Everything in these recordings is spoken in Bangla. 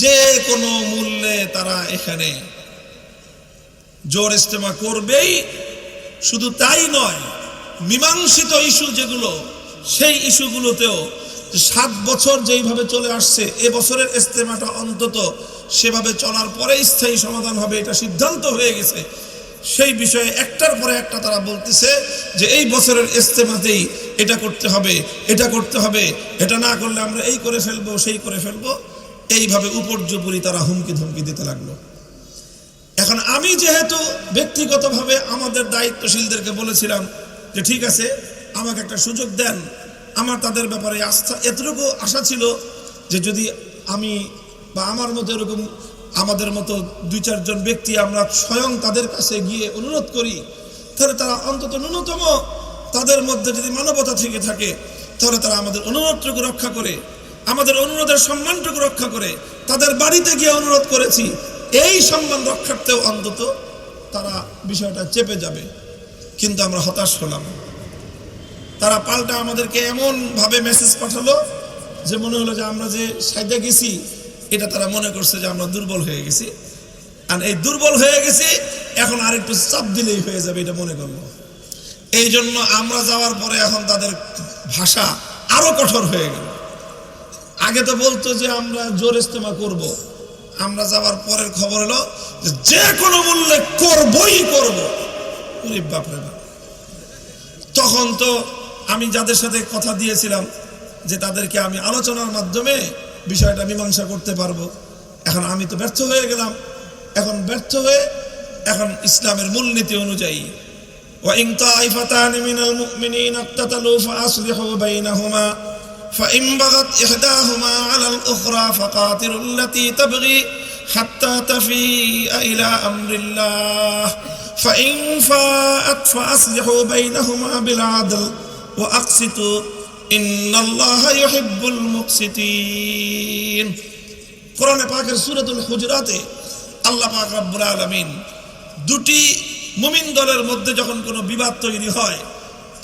যে কোনো মূল্যে তারা এখানে জোর ইস্তেমা করবেই। শুধু তাই নয়, মীমাংসিত ইস্যু যেগুলো, সেই ইস্যুগুলোতেও সাত বছর যেইভাবে চলে আসছে, এ বছরের ইস্তেমাটা অন্তত সেভাবে চলার পরে স্থায়ী সমাধান হবে, এটা সিদ্ধান্ত হয়ে গেছে। সেই বিষয়ে একটার পরে একটা তারা বলতেছে যে এই বছরের ইস্তেমাতেই এটা করতে হবে, এটা করতে হবে, এটা না করলে আমরা এই করে ফেলব, সেই করে ফেলব। এইভাবে উপর্যুপুরি তারা হুমকি ধমকি দিতে লাগল। এখন আমি যেহেতু ব্যক্তিগতভাবে আমাদের দায়িত্বশীলদেরকে বলেছিলাম যে ঠিক আছে, আমাকে একটা সুযোগ দেন। আমার তাদের ব্যাপারে আস্থা, এতটুকু আশা ছিল যে যদি আমি বা আমার মতো এরকম আমাদের মতো দুই চারজন ব্যক্তি আমরা স্বয়ং তাদের কাছে গিয়ে অনুরোধ করি, তাহলে তারা অন্তত ন্যূনতম তাদের মধ্যে যদি মানবতা থেকে থাকে, তাহলে তারা আমাদের অনুরোধটুকু রক্ষা করে। আমাদের অনুরোধের সম্মানটুকু রক্ষা করে তাদের বাড়িতে গিয়ে অনুরোধ করেছি, এই সম্মান রক্ষার্থেও অন্তত তারা বিষয়টা চেপে যাবে। কিন্তু আমরা হতাশ হলাম। তারা পাল্টা আমাদেরকে এমন ভাবে মেসেজ পাঠালো যে মনে হলো যে আমরা যে সাইডে গেছি, এটা তারা মনে করছে যে আমরা দুর্বল হয়ে গেছি। আর এই দুর্বল হয়ে গেছি, এখন আরেকটু চাপ দিলেই হয়ে যাবে এটা মনে করল। এই জন্য আমরা যাওয়ার পরে এখন তাদের ভাষা আরও কঠোর হয়ে গেল। আগে তো বলতো যে আমরা জোর ইস্তেমা করব। আমরা যাওয়ার পরের খবর হলো যে যে কোনো মূল্যে করবই করব ওরে বাপরে বাপ তখন তো আমি যাদের সাথে কথা দিয়েছিলাম যে তাদেরকে আমি আলোচনার মাধ্যমে বিষয়টা মীমাংসা করতে পারবো এখন আমি তো ব্যর্থ হয়ে গেলাম এখন ব্যর্থ হয়ে এখন ইসলামের মূলনীতি অনুযায়ী وإن طائفتان من المؤمنين اقتتلوا فأصلحوا بينهما فإن بغت إحداهما على الأخرى فقاتلوا التي تبغي حتى تفيء إلى أمر الله فإن فاءت فأصلحوا بينهما بالعدل وأقسطوا إن الله يحب المقسطين কোরআন পাকের সূরাতুল হুজরাতে আল্লাহ পাক রব্বুল আলামিন দুটি মুমিন দলের মধ্যে যখন কোনো বিবাদ তৈরি হয়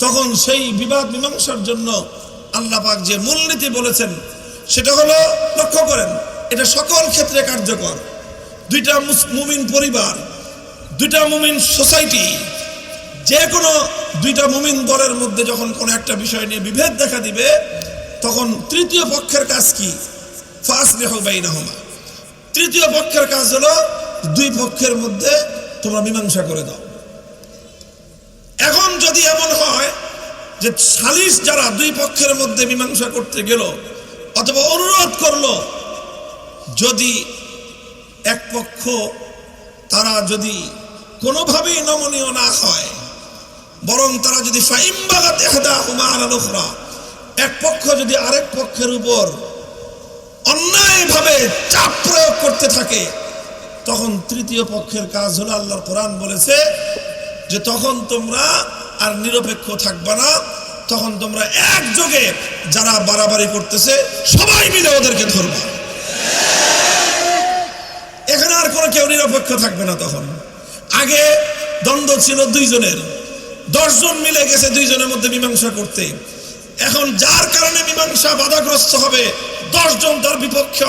তখন সেই বিবাদ মীমাংসার জন্য আল্লাহ পাক যে মূলনীতি বলেছেন, সেটা হলো লক্ষ্য করেন, এটা সকল ক্ষেত্রে কার্যকর। দুইটা মুমিন পরিবার, দুইটা মুমিন সোসাইটি যে কোনো দুইটা মুমিন দলের মধ্যে যখন কোনো একটা বিষয় নিয়ে বিভেদ দেখা দিবে, তখন তৃতীয় পক্ষের কাজ কি? ফাসলিহু বাইনাহুমা। তৃতীয় পক্ষের কাজ হলো দুই পক্ষের মধ্যে তোমরা মীমাংসা করে দাও। এখন যদি এমন যে সালিশ যারা দুই পক্ষের মধ্যে মীমাংসা করতে গেল অথবা অনুরোধ করল, যদি এক পক্ষ তারা যদি কোনোভাবেই নমনীয় না হয়, বরং তারা যদি এক পক্ষ যদি আরেক পক্ষের উপর অন্যায়ভাবে চাপ প্রয়োগ করতে থাকে, তখন তৃতীয় পক্ষের কাজ হলো আল্লাহর কোরআন বলেছে যে তখন তোমরা আর নিরপেক্ষ থাকবে না। তখন তোমরা একযোগে যারা বাড়াবাড়ি করতেছে, সবাই মিলে ওদেরকে ধরবা। এখানে আর কোনো কেউ নিরপেক্ষ থাকবে না তখন। আগে দ্বন্দ্ব ছিল দুইজনের। দশজন মিলে গেছে দুইজনের মধ্যে মীমাংসা করতে। এখন যার কারণে মীমাংসা বাধাগ্রস্ত হবে, দশজন তার বিপক্ষে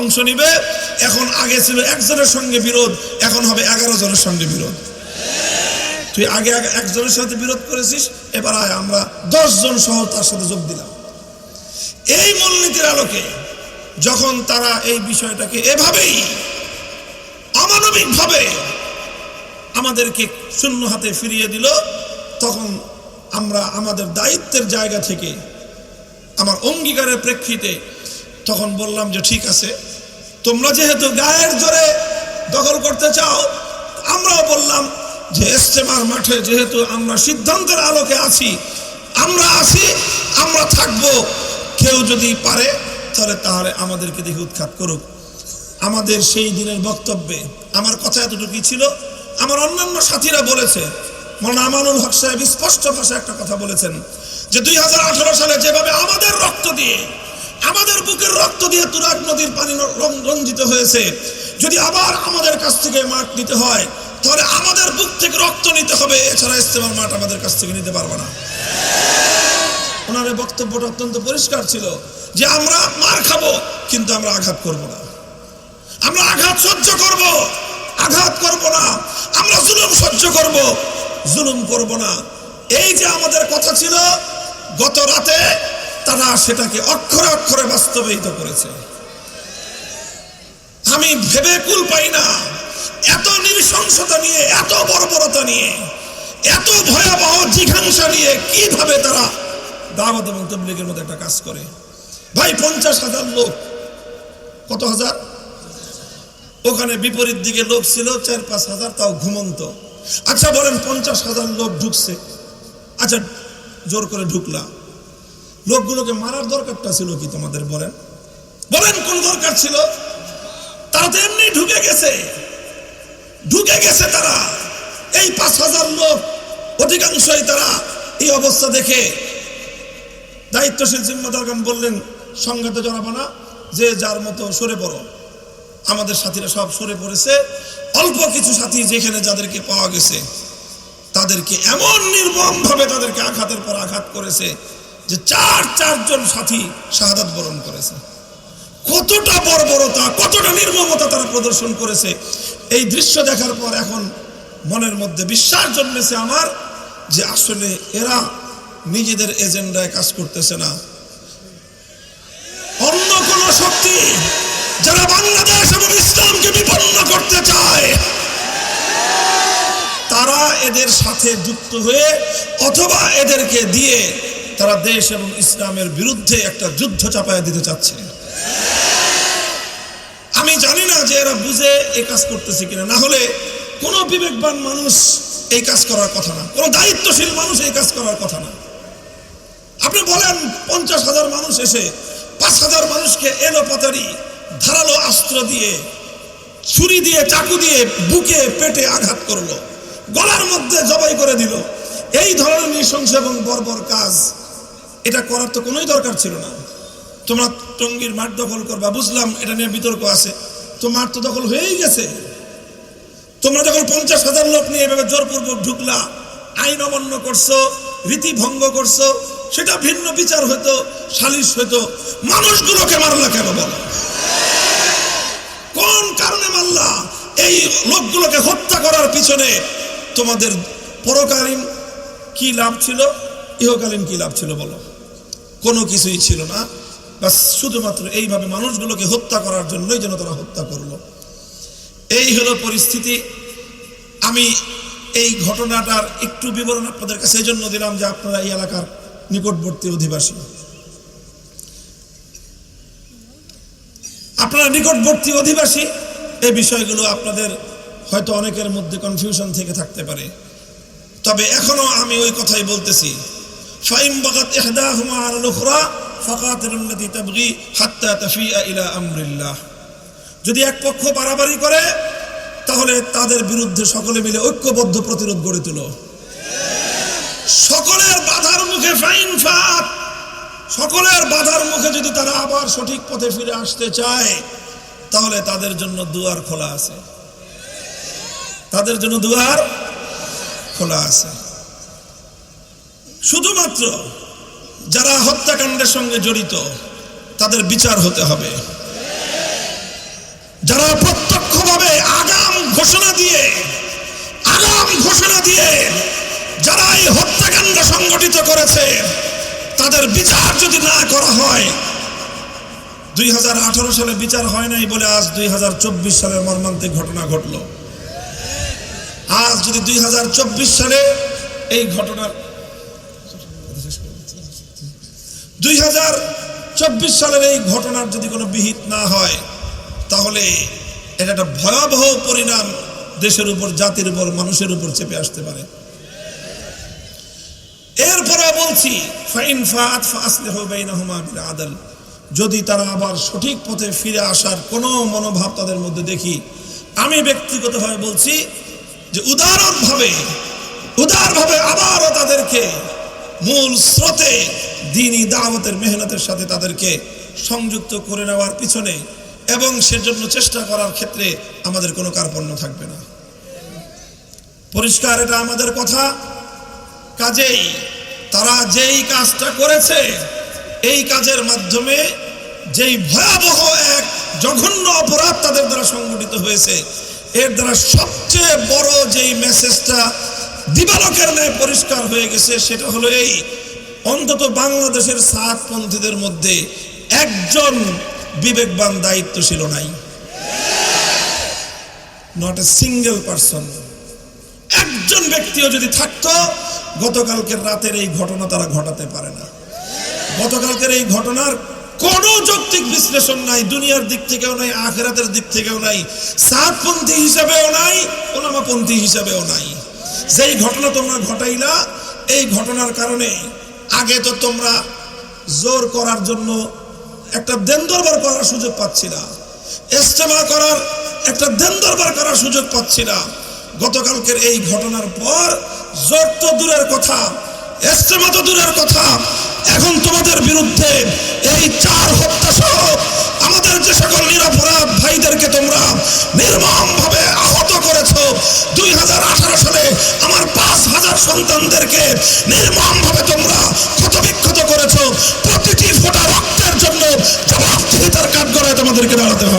অংশ নিবে। এখন আগে ছিল একজনের সঙ্গে বিরোধ, এখন হবে এগারো জনের সঙ্গে বিরোধ। তুই আগে আগে একজনের সাথে বিরোধ করেছিস, এবার আয়, আমরা দশজন সহ তার সাথে যোগ দিলাম। এই মূলনীতির আলোকে যখন তারা এই বিষয়টাকে এভাবেই অমানবিকভাবে আমাদেরকে শূন্য হাতে ফিরিয়ে দিল, তখন আমরা আমাদের দায়িত্বের জায়গা থেকে আমার অঙ্গীকারের প্রেক্ষিতে তখন বললাম যে, ঠিক আছে, তোমরা যেহেতু গায়ের জোরে দখল করতে চাও, আমরাও বললাম যে ইস্তেমার মাঠে, যেহেতু আমরা সিদ্ধান্তের আলোকে আছি, আমরা আছি, আমরা থাকব। কেউ যদি পারে, তাহলে তাহলে আমাদেরকে দেখে উৎখাত করুক। আমাদের সেই দিনের বক্তব্যে, আমার কথা এতটুকুই ছিল। আমার অন্যান্য সাথীরা বলেছে, মৌলানা আমানুল হক সাহেব স্পষ্ট ভাষায় একটা কথা বলেছেন, যে দুই হাজার আঠারো সালে যেভাবে আমাদের রক্ত দিয়ে, আমাদের বুকের রক্ত দিয়ে তুরাগ নদীর পানি রঞ্জিত হয়েছে, যদি আবার আমাদের কাছ থেকে মাঠ নিতে হয় তাহলে আমাদের বুক থেকে রক্ত নিতে হবে, এছাড়া ইস্তেমার মাঠ আমাদের কাছ থেকে নিতে পারব না। ওনার বক্তব্যটা অত্যন্ত পরিষ্কার ছিল, যে আমরা মার খাব, কিন্তু আমরা আঘাত করব না। আমরা আঘাত সহ্য করব, আঘাত করব না। আমরা জুলুম সহ্য করব, জুলুম করব না। এই যে আমাদের কথা ছিল, গত রাতে তারা সেটাকে অক্ষরে অক্ষরে বাস্তবায়িত করেছে। আমি ভেবে কুল পাই না এত নৃশংসতা নিয়ে, এত বর্বরতা নিয়ে, এত ভয়াবহ জিঘাংসা নিয়ে কীভাবে তারা দাওয়াত এবং তবলিগের মতো একটা কাজ করে? ভাই, পঞ্চাশ হাজার লোক। কত হাজার? ওখানে বিপরীত দিকে লোক ছিল, চার পাঁচ হাজার, তাও ঘুমন্ত। আচ্ছা বলেন, পঞ্চাশ হাজার লোক ঢুকছে। আচ্ছা জোর করে ঢুকলা লোকগুলোকে মারার দরকারটা ছিল কি তোমাদের বলেন? বলেন, কোন দরকার ছিল? তারা তো এমনি ঢুকে গেছে। ঢুকে গেছে তারা। এই পাঁচ হাজার লোক, অধিকাংশই তারা এই অবস্থা দেখে। দায়িত্বশীল জিম্মাদারগান বললেন, সংঘাত জড়াবো না যে যার মতো সরে পড়ো। আমাদের সাথীরা সব সরে পড়েছে। অল্প কিছু সাথী যেখানে যাদেরকে পাওয়া গেছে, তাদেরকে এমন নির্মম ভাবে তাদেরকে আঘাতের পর আঘাত করেছে যে চার চারজন সাথী শাহাদাত বরণ করেছে। কতটা বর্বরতা, কতটা নির্মমতা তারা প্রদর্শন করেছে। এই দৃশ্য দেখার পর এখন মনের মধ্যে বিশ্বাস জন্মেছে আমার যে আসলে এরা নিজেদের এজেন্ডায় কাজ করতেছে না। অন্য কোন শক্তি যারা বাংলাদেশ এবং ইসলামকে বিপন্ন করতে চায়, তারা এদের সাথে যুক্ত হয়ে অথবা এদেরকে দিয়ে তারা দেশ এবং ইসলামের বিরুদ্ধে একটা যুদ্ধ চাপায় দিতে চাচ্ছে। আমি জানি না যে এরা বুঝে এই কাজ করতেছে কিনা। না হলে কোনো বিবেকবান মানুষ এই কাজ করার কথা না। কোনো দায়িত্বশীল মানুষ এই কাজ করার কথা না। আপনি বলেন, পঞ্চাশ হাজার মানুষ এসে পাঁচ হাজার মানুষকে এলো পাতারি ধারালো অস্ত্র দিয়ে, ছুরি দিয়ে, চাকু দিয়ে বুকে, পেটে আঘাত করল, গলার মধ্যে জবাই করে দিল। এই ধরনের নৃশংস এবং বর্বর কাজ, এটা করার তো কোনোই দরকার ছিল না। তোমরা টঙ্গীর মাঠ দখল করবা, বুঝলাম, এটা নিয়ে বিতর্ক আছে। তো মাঠ তো দখল হয়েই গেছে। তোমরা যখন পঞ্চাশ হাজার লোক নিয়ে এভাবে জোরপূর্বক ঢুকলা, আইন অমান্য করছ, রীতি ভঙ্গ করছ, সেটা ভিন্ন বিচার হতো সালিশ হতো মানুষগুলোকে মারলা কেন বলো? কোন কারণে মারলা? এই লোকগুলোকে হত্যা করার পিছনে তোমাদের পরকালীন কি লাভ ছিল? ইহকালীন কি লাভ ছিল বলো? কোনো কিছুই ছিল না। বাস শুধুমাত্র এইভাবে মানুষগুলোকে হত্যা করার জন্যই যেন তারা হত্যা করল। এই হলো পরিস্থিতি। আমি এই ঘটনাটার একটু বিবরণ আপনাদের কাছে এই জন্য দিলাম যে আপনারা এই এলাকার নিকটবর্তী অধিবাসী। আপনারা নিকটবর্তী অধিবাসী, এই বিষয়গুলো আপনাদের হয়তো অনেকের মধ্যে কনফিউশন থেকে থাকতে পারে। তবে এখনও আমি ওই কথাই বলতেছি। ফাইম বাগাত উখরা যদি এক পক্ষ বাড়াবাড়ি করে, তাহলে তাদের বিরুদ্ধে সকলে মিলে ঐক্যবদ্ধ প্রতিরোধ গড়ে তুলো। সকলের বাধার মুখে ফাইন ফাত সকলের বাধার মুখে যদি তারা আবার সঠিক পথে ফিরে আসতে চায়, তাহলে তাদের জন্য দুয়ার খোলা আছে। তাদের জন্য দুয়ার খোলা আছে। শুধুমাত্র যারা হত্যাকাণ্ডের সঙ্গে জড়িত, তাদের বিচার হতে হবে। যারা প্রত্যক্ষভাবে আগাম ঘোষণা দিয়ে, আগাম ঘোষণা দিয়ে যারা এই হত্যাকাণ্ড সংগঠিত করেছে, তাদের বিচার যদি না করা হয়, দুই হাজার আঠারো সালে বিচার হয় নাই বলে আজ দুই হাজার চব্বিশ সালের মর্মান্তিক ঘটনা ঘটল। আজ যদি দুই হাজার চব্বিশ সালে এই ঘটনার দুই হাজার চব্বিশ সালের এই ঘটনার যদি কোনো বিহিত না হয়, তাহলে এটা একটা ভয়াবহ পরিণাম দেশের উপর, জাতির উপর, মানুষের উপর চেপে আসতে পারে। এরপরে বলছি আদল। যদি তারা আবার সঠিক পথে ফিরে আসার কোনো মনোভাব তাদের মধ্যে দেখি, আমি ব্যক্তিগতভাবে বলছি যে উদাহরণভাবে উদারভাবে আবারও তাদেরকে মূল স্রোতে দিনই দাওয়াতের মেহনতের সাথে তাদেরকে সংযুক্ত করে নেওয়ার পিছনে এবং সেজন্য চেষ্টা করার ক্ষেত্রে আমাদের কোনো কার্পণ্য থাকবে না। পরিষ্কার এটা আমাদের কথা। কাজেই তারা যেই কাজটা করেছে, এই কাজের মাধ্যমে যেই ভয়াবহ এক জঘন্য অপরাধ তাদের দ্বারা সংগঠিত হয়েছে, এর দ্বারা সবচেয়ে বড় যেই মেসেজটা দিবালকের ন্যায় পরিষ্কার হয়ে গেছে, সেটা হলো এই অন্তত বাংলাদেশের সাতপন্থীদের মধ্যে একজন বিবেকবান দায়িত্বশীল নাই। নট এ সিঙ্গেল পার্সন একজন ব্যক্তিও যদি থাকতো গতকালকের রাতের এই ঘটনা তারা ঘটাতে পারে না। গতকালকের এই ঘটনার কোনো যৌক্তিক বিশ্লেষণ নাই, দুনিয়ার দিক থেকেও নাই, আখেরাতের দিক থেকেও নাই, সাতপন্থী হিসাবেও নাই, ওলামাপন্থী হিসাবেও নাই। যেই ঘটনা তোমরা ঘটাইলা, এই ঘটনার কারণে আগে তো তোমরা জোর করার জন্য একটা দেন দরবার করার সুযোগ পাচ্ছি না ইস্তেমা করার একটা দেন দরবার করার সুযোগ পাচ্ছি না গতকালকের এই ঘটনার পর জোর তো দূরের কথা ইস্তেমা তো দূরের কথা। এখন তোমাদের বিরুদ্ধে এই চার হত্যা সহ আমাদের যে সকল নিরাপরাধ ভাইদেরকে তোমরা নির্মম ভাবে আহত করেছ, দুই হাজার আঠারো সালে আমার পাঁচ হাজার সন্তানদেরকে নির্মম ভাবে তোমরা প্রতিটি ফোটা রক্তের জন্য জবাবদিহিতার কাঠগড়ায় তোমাদেরকে দাঁড়াতে হবে